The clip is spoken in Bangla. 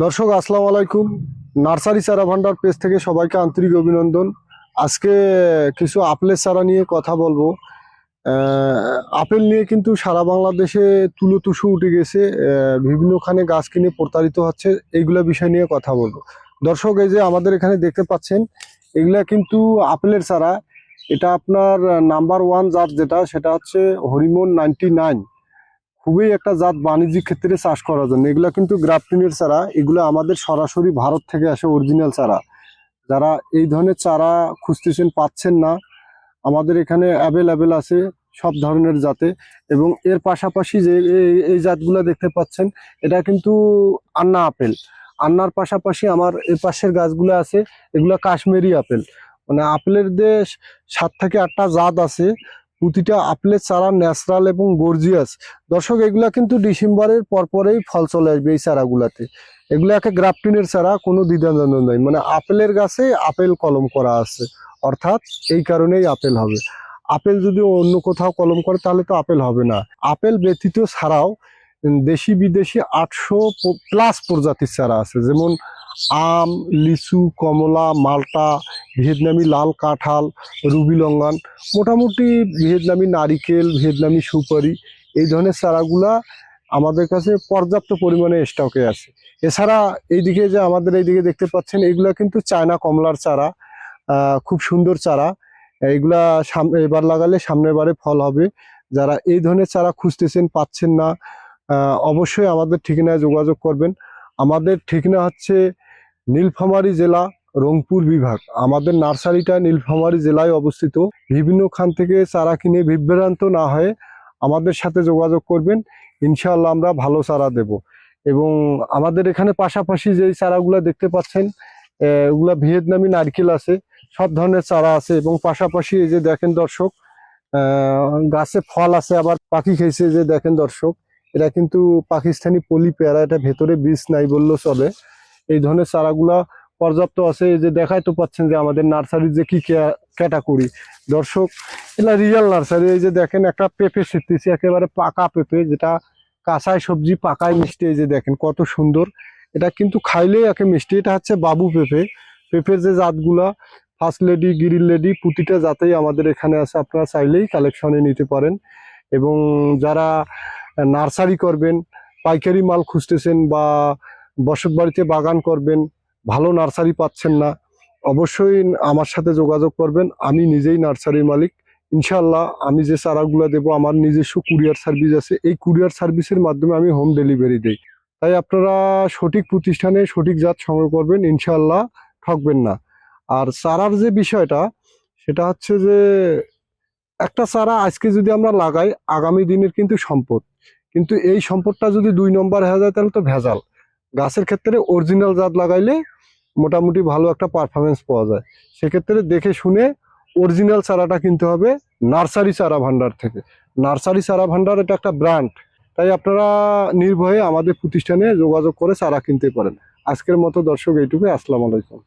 দর্শক, আসসালামু আলাইকুম। নার্সারি চারা ভান্ডার পেজ থেকে সবাইকে আন্তরিক অভিনন্দন। আজকে কিছু আপেলের চারা নিয়ে কথা বলব। আপেল নিয়ে কিন্তু সারা বাংলাদেশে তুলো তুসু উঠে গেছে। বিভিন্নখানে গাছ কিনে প্রতারিত হচ্ছে, এইগুলা বিষয় নিয়ে কথা বলব। দর্শক, এই যে আমাদের এখানে দেখতে পাচ্ছেন, এগুলা কিন্তু আপেলের চারা। এটা আপনার নাম্বার ওয়ান জাত যেটা, সেটা হচ্ছে হরিমন নাইনটি নাইন। খুবই একটা জাত বাণিজ্যিক ক্ষেত্রে চাষ করার জন্য। এগুলো কিন্তু গ্রাফটিনের চারা, এগুলো আমাদের সরাসরি ভারত থেকে আসে অরিজিনাল চারা। যারা এই ধরনের চারা খুঁজতেছেন পাচ্ছেন না, আমাদের এখানে অ্যাভেলেবেল আছে সব ধরনের জাতে এবং এর পাশাপাশি যে এই- জাতগুলো দেখতে পাচ্ছেন, এটা কিন্তু আন্না আপেল। আন্নার পাশাপাশি আমার এর পাশের গাছগুলো আছে, এগুলো কাশ্মীরি আপেল। মানে আপেলের দেশ সাত থেকে আটটা জাত আছে প্রতিটা আপেলের চারা ন্যাচারাল এবং গর্জিয়াস। দর্শক, এগুলা কিন্তু ডিসেম্বরের পরপরেই ফল চলে আসবে এই চারাগুলাতে। এগুলো একটা গ্রাফটিনের চারা, কোনো দ্বিধাদ্বন্দ্ব নেই। মানে আপেলের গাছে আপেল কলম করা আছে। অর্থাৎ এই কারণেই আপেল হবে। আপেল যদি অন্য কোথাও কলম করে, তাহলে তো আপেল হবে না। আপেল ব্যতীত ছাড়াও দেশি বিদেশি আটশো প্লাস প্রজাতির চারা আছে। যেমন আম, লিচু, কমলা, মালটা, ভিয়েতনামি লাল কাঁঠাল, রুবি লঙ্গান মোটামুটি ভিয়েতনামি নারিকেল, ভিয়েতনামি সুপারি, এই ধরনের চারাগুলা আমাদের কাছে পর্যাপ্ত পরিমাণে স্টকে আছে। এছাড়া এইদিকে যে আমাদের এইদিকে দেখতে পাচ্ছেন, এগুলা কিন্তু চায়না কমলার চারা খুব সুন্দর চারা। এইগুলা এবার লাগালে সামনের বারে ফল হবে। যারা এই ধরনের চারা খুঁজতেছেন, পাচ্ছেন না অবশ্যই আমাদের ঠিকানায় যোগাযোগ করবেন। আমাদের ঠিকানা হচ্ছে নীলফামারী জেলা, রংপুর বিভাগ। আমাদের নার্সারিটা নীলফামারী জেলায় অবস্থিত। বিভিন্ন খান থেকে চারা কিনে বিভ্রান্ত না হয়ে আমাদের সাথে যোগাযোগ করবেন। ইনশাআল্লাহ আমরা ভালো চারা দেব। এবং আমাদের এখানে পাশাপাশি যেই চারাগুলো দেখতে পাচ্ছেন ওগুলা ভিয়েতনামি নারকেল আছে, সব ধরনের চারা আছে এবং পাশাপাশি এই যে দেখেন দর্শক গাছে ফল আছে, আবার পাখি খেয়েছে যে দেখেন দর্শক এটা কিন্তু পাকিস্তানি পলি পেয়ারা, এটা ভেতরে বীজ নাই বললেও চলে। এই ধরনের চারাগুলা পর্যাপ্ত আছে। এই যে দেখাই তো পাচ্ছেন যে আমাদের নার্সারির যে কি ক্যাটাগরি। দর্শক, এটা রিয়েল নার্সারি। এই যে দেখেন একটা পেঁপে শিখতেছি একেবারে পাকা পেঁপে, যেটা কাঁচায় সবজি পাকায় মিষ্টি। এই যে দেখেন কত সুন্দর। এটা কিন্তু খাইলেই একে মিষ্টি। এটা হচ্ছে বাবু পেঁপে। পেঁপের যে জাতগুলা ফার্স্ট লেডি গিরিল লেডি প্রতিটা জাতেই আমাদের এখানে আছে। আপনারা চাইলেই কালেকশনে নিতে পারেন। এবং যারা নার্সারি করবেন, পাইকারি মাল খুঁজতেছেন বা বসত বাড়িতে বাগান করবেন, ভালো নার্সারি পাচ্ছেন না, অবশ্যই আমার সাথে যোগাযোগ করবেন, আমি নিজেই নার্সারির মালিক। ইনশাল্লাহ আমি যে চারাগুলো দেবো, আমার নিজস্ব কুরিয়ার সার্ভিস আছে, এই কুরিয়ার সার্ভিসের মাধ্যমে আমি হোম ডেলিভারি দিই। তাই আপনারা সঠিক প্রতিষ্ঠানে সঠিক জাত সংগ্রহ করবেন ইনশাল্লাহ ঠকবেন না। আর চারার যে বিষয়টা, সেটা হচ্ছে যে, একটা চারা আজকে যদি আমরা লাগাই, আগামী দিনের কিন্তু সম্পদ। কিন্তু এই সম্পদটা যদি দুই নম্বর হয়ে যায়, তাহলে তো ভেজাল। গাছের ক্ষেত্রে অরিজিনাল জাত লাগাইলে মোটামুটি ভালো একটা পারফরমেন্স পাওয়া যায়। সেক্ষেত্রে দেখে শুনে অরিজিনাল চারাটা কিনতে হবে নার্সারি চারা ভান্ডার থেকে। নার্সারি চারা ভান্ডার এটা একটা ব্র্যান্ড তাই আপনারা নির্ভয়ে আমাদের প্রতিষ্ঠানে যোগাযোগ করে চারা কিনতে পারেন। আজকের মতো দর্শক, এইটুকুই। আসসালামু আলাইকুম।